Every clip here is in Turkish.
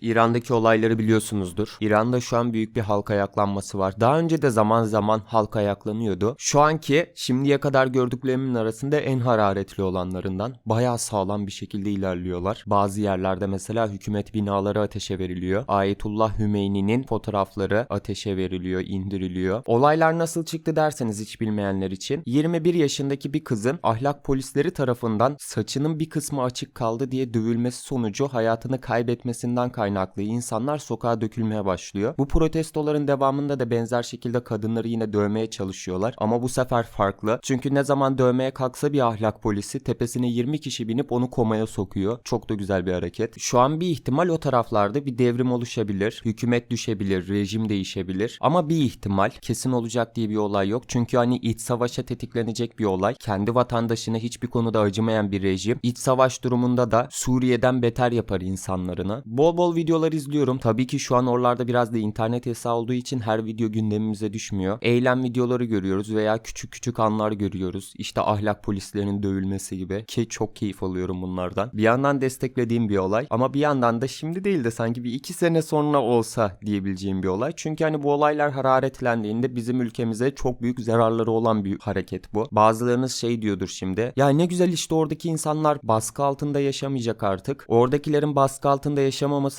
İran'daki olayları biliyorsunuzdur. İran'da şu an büyük bir halk ayaklanması var. Daha önce de zaman zaman halk ayaklanıyordu. Şu anki şimdiye kadar gördüklerimin arasında en hararetli olanlarından bayağı sağlam bir şekilde ilerliyorlar. Bazı yerlerde mesela hükümet binaları ateşe veriliyor. Ayetullah Hümeyni'nin fotoğrafları ateşe veriliyor, indiriliyor. Olaylar nasıl çıktı derseniz hiç bilmeyenler için 21 yaşındaki bir kızın ahlak polisleri tarafından saçının bir kısmı açık kaldı diye dövülmesi sonucu hayatını kaybetmesinden kaynaklı insanlar sokağa dökülmeye başlıyor. Bu protestoların devamında da benzer şekilde kadınları yine dövmeye çalışıyorlar ama bu sefer farklı. Çünkü ne zaman dövmeye kalksa bir ahlak polisi tepesine 20 kişi binip onu komaya sokuyor. Çok da güzel bir hareket. Şu an bir ihtimal o taraflarda bir devrim oluşabilir. Hükümet düşebilir, rejim değişebilir. Ama bir ihtimal kesin olacak diye bir olay yok. Çünkü hani iç savaşa tetiklenecek bir olay. Kendi vatandaşına hiçbir konuda acımayan bir rejim. İç savaş durumunda da Suriye'den beter yapar insanlarını. Bol bol videolar izliyorum. Tabii ki şu an oralarda biraz da internet yasağı olduğu için her video gündemimize düşmüyor. Eylem videoları görüyoruz veya küçük küçük anlar görüyoruz. İşte ahlak polislerinin dövülmesi gibi ki çok keyif alıyorum bunlardan. Bir yandan desteklediğim bir olay ama bir yandan da şimdi değil de sanki bir iki sene sonra olsa diyebileceğim bir olay. Çünkü hani bu olaylar hararetlendiğinde bizim ülkemize çok büyük zararları olan bir hareket bu. Bazılarınız şey diyordur şimdi. Ya ne güzel işte oradaki insanlar baskı altında yaşamayacak artık. Oradakilerin baskı altında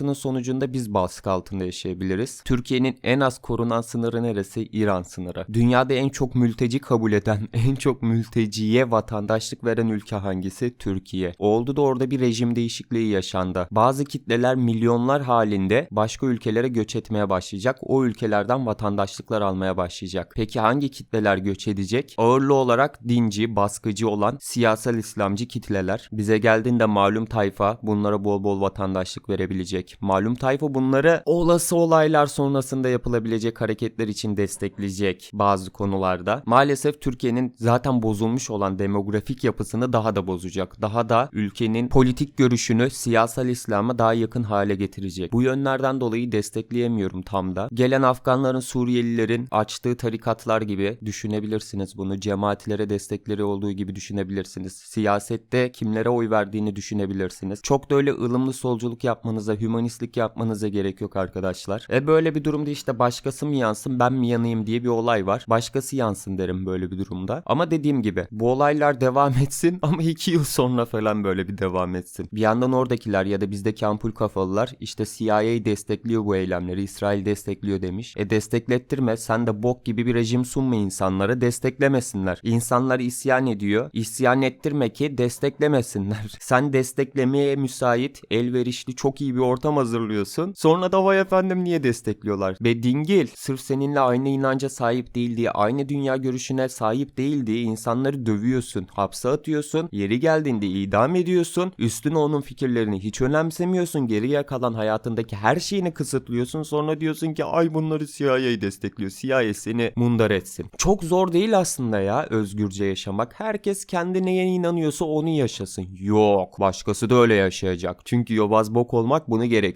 yaşamamasının sonucunda biz baskı altında yaşayabiliriz. Türkiye'nin en az korunan sınırı neresi? İran sınırı. Dünyada en çok mülteci kabul eden, en çok mülteciye vatandaşlık veren ülke hangisi? Türkiye. Oldu da orada bir rejim değişikliği yaşandı. Bazı kitleler milyonlar halinde başka ülkelere göç etmeye başlayacak. O ülkelerden vatandaşlıklar almaya başlayacak. Peki hangi kitleler göç edecek? Ağırlı olarak dinci, baskıcı olan siyasal İslamcı kitleler. Bize geldiğinde malum tayfa bunlara bol bol vatandaşlık verebilecek. Malum tayfa bunları olası olaylar sonrasında yapılabilecek hareketler için destekleyecek bazı konularda. Maalesef Türkiye'nin zaten bozulmuş olan demografik yapısını daha da bozacak. Daha da ülkenin politik görüşünü siyasal İslam'a daha yakın hale getirecek. Bu yönlerden dolayı destekleyemiyorum tam da. Gelen Afganların, Suriyelilerin açtığı tarikatlar gibi düşünebilirsiniz bunu. Cemaatlere destekleri olduğu gibi düşünebilirsiniz. Siyasette kimlere oy verdiğini düşünebilirsiniz. Çok da öyle ılımlı solculuk yapmanıza, hümanistlik yapmanıza gerek yok arkadaşlar. E böyle bir durumda işte başkası mı yansın ben mi yanayım diye bir olay var. Başkası yansın derim böyle bir durumda. Ama dediğim gibi bu olaylar devam etsin ama iki yıl sonra falan böyle bir devam etsin. Bir yandan oradakiler ya da bizdeki ampul kafalılar işte CIA destekliyor bu eylemleri, İsrail destekliyor demiş. E desteklettirme sen de bok gibi bir rejim sunma insanlara desteklemesinler. İnsanlar isyan ediyor. İsyan ettirme ki desteklemesinler. Sen desteklemeye müsait, elverişli çok iyi bir ortam hazırlıyorsun. Sonra da vay efendim niye destekliyorlar? Be dingil. Sırf seninle aynı inanca sahip değil diye, aynı dünya görüşüne sahip değil diye insanları dövüyorsun. Hapse atıyorsun. Yeri geldiğinde idam ediyorsun. Üstüne onun fikirlerini hiç önemsemiyorsun. Geriye kalan hayatındaki her şeyini kısıtlıyorsun. Sonra diyorsun ki ay bunları CIA destekliyor. CIA seni mundar etsin. Çok zor değil aslında ya özgürce yaşamak. Herkes kendi neye inanıyorsa onu yaşasın. Yok. Başkası da öyle yaşayacak. Çünkü yobaz bok olmak bunu gerektiriyor.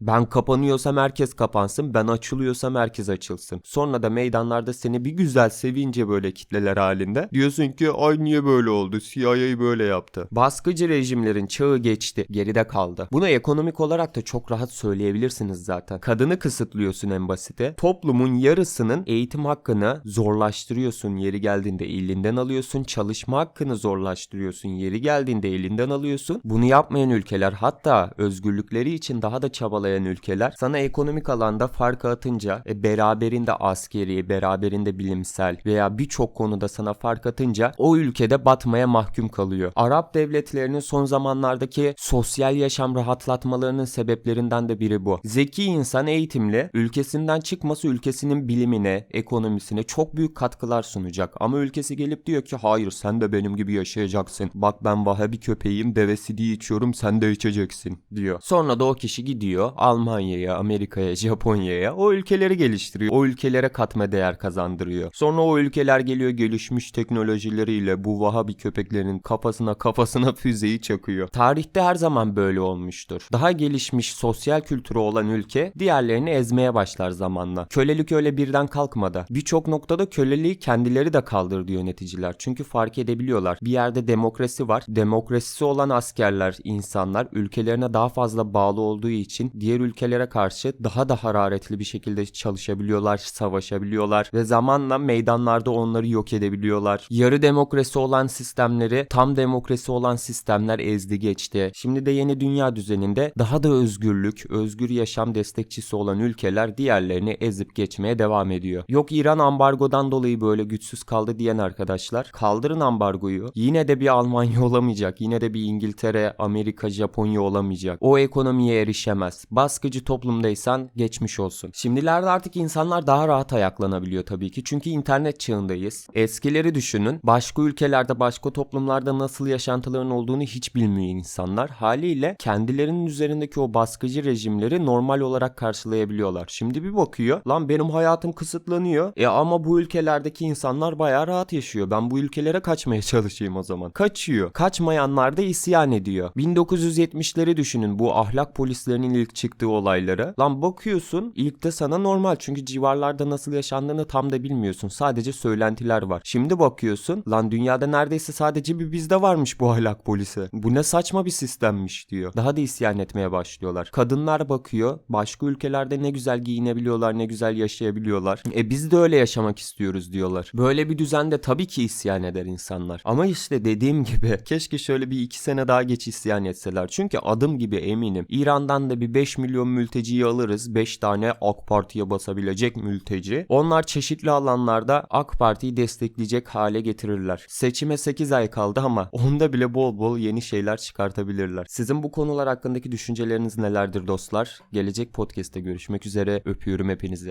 Ben kapanıyorsam herkes kapansın. Ben açılıyorsam herkes açılsın. Sonra da meydanlarda seni bir güzel sevince böyle kitleler halinde. Diyorsun ki ay niye böyle oldu? CIA böyle yaptı. Baskıcı rejimlerin çağı geçti. Geride kaldı. Bunu ekonomik olarak da çok rahat söyleyebilirsiniz zaten. Kadını kısıtlıyorsun en basiti. Toplumun yarısının eğitim hakkını zorlaştırıyorsun. Yeri geldiğinde elinden alıyorsun. Çalışma hakkını zorlaştırıyorsun. Yeri geldiğinde elinden alıyorsun. Bunu yapmayan ülkeler hatta özgürlükleri için daha da çabalayan ülkeler sana ekonomik alanda fark atınca e, beraberinde askeri, beraberinde bilimsel veya birçok konuda sana fark atınca o ülkede batmaya mahkum kalıyor. Arap devletlerinin son zamanlardaki sosyal yaşam rahatlatmalarının sebeplerinden de biri bu. Zeki insan eğitimli ülkesinden çıkması ülkesinin bilimine, ekonomisine çok büyük katkılar sunacak. Ama ülkesi gelip diyor ki hayır sen de benim gibi yaşayacaksın. Bak ben Vahabi köpeğim deve sidiği içiyorum sen de içeceksin diyor. Sonra da o kişi gidiyor Almanya'ya, Amerika'ya, Japonya'ya o ülkeleri geliştiriyor. O ülkelere katma değer kazandırıyor. Sonra o ülkeler geliyor gelişmiş teknolojileriyle bu Vahabi köpeklerin kafasına kafasına füzeyi çakıyor. Tarihte her zaman böyle olmuştur. Daha gelişmiş sosyal kültürü olan ülke diğerlerini ezmeye başlar zamanla. Kölelik öyle birden kalkmadı. Birçok noktada köleliği kendileri de kaldırdı yöneticiler. Çünkü fark edebiliyorlar. Bir yerde demokrasi var. Demokrasisi olan askerler, insanlar ülkelerine daha fazla bağlı olduğu olduğu için diğer ülkelere karşı daha da hararetli bir şekilde çalışabiliyorlar, savaşabiliyorlar ve zamanla meydanlarda onları yok edebiliyorlar. Yarı demokrasi olan sistemleri tam demokrasi olan sistemler ezdi geçti. Şimdi de yeni dünya düzeninde daha da özgürlük, özgür yaşam destekçisi olan ülkeler diğerlerini ezip geçmeye devam ediyor. Yok İran ambargodan dolayı böyle güçsüz kaldı diyen arkadaşlar kaldırın ambargoyu. Yine de bir Almanya olamayacak. Yine de bir İngiltere, Amerika, Japonya olamayacak. O ekonomiye erişemez. Baskıcı toplumdaysan geçmiş olsun. Şimdilerde artık insanlar daha rahat ayaklanabiliyor tabii ki. Çünkü internet çağındayız. Eskileri düşünün. Başka ülkelerde, başka toplumlarda nasıl yaşantıların olduğunu hiç bilmiyor insanlar. Haliyle kendilerinin üzerindeki o baskıcı rejimleri normal olarak karşılayabiliyorlar. Şimdi bir bakıyor. Lan benim hayatım kısıtlanıyor. E ama bu ülkelerdeki insanlar bayağı rahat yaşıyor. Ben bu ülkelere kaçmaya çalışayım o zaman. Kaçıyor. Kaçmayanlar da isyan ediyor. 1970'leri düşünün bu ahlak polislerinin ilk çıktığı olayları. Lan bakıyorsun ilk de sana normal çünkü civarlarda nasıl yaşandığını tam da bilmiyorsun. Sadece söylentiler var. Şimdi bakıyorsun lan dünyada neredeyse sadece bir bizde varmış bu ahlak polisi. Bu ne saçma bir sistemmiş diyor. Daha da isyan etmeye başlıyorlar. Kadınlar bakıyor başka ülkelerde ne güzel giyinebiliyorlar ne güzel yaşayabiliyorlar. E biz de öyle yaşamak istiyoruz diyorlar. Böyle bir düzende tabii ki isyan eder insanlar. Ama işte dediğim gibi keşke şöyle bir iki sene daha geç isyan etseler. Çünkü adım gibi eminim İran'dan da bir 5 milyon mülteciyi alırız. 5 tane AK Parti'ye basabilecek mülteci. Onlar çeşitli alanlarda AK Parti'yi destekleyecek hale getirirler. Seçime 8 ay kaldı ama onda bile bol bol yeni şeyler çıkartabilirler. Sizin bu konular hakkındaki düşünceleriniz nelerdir dostlar? Gelecek podcast'te görüşmek üzere. Öpüyorum hepinizi.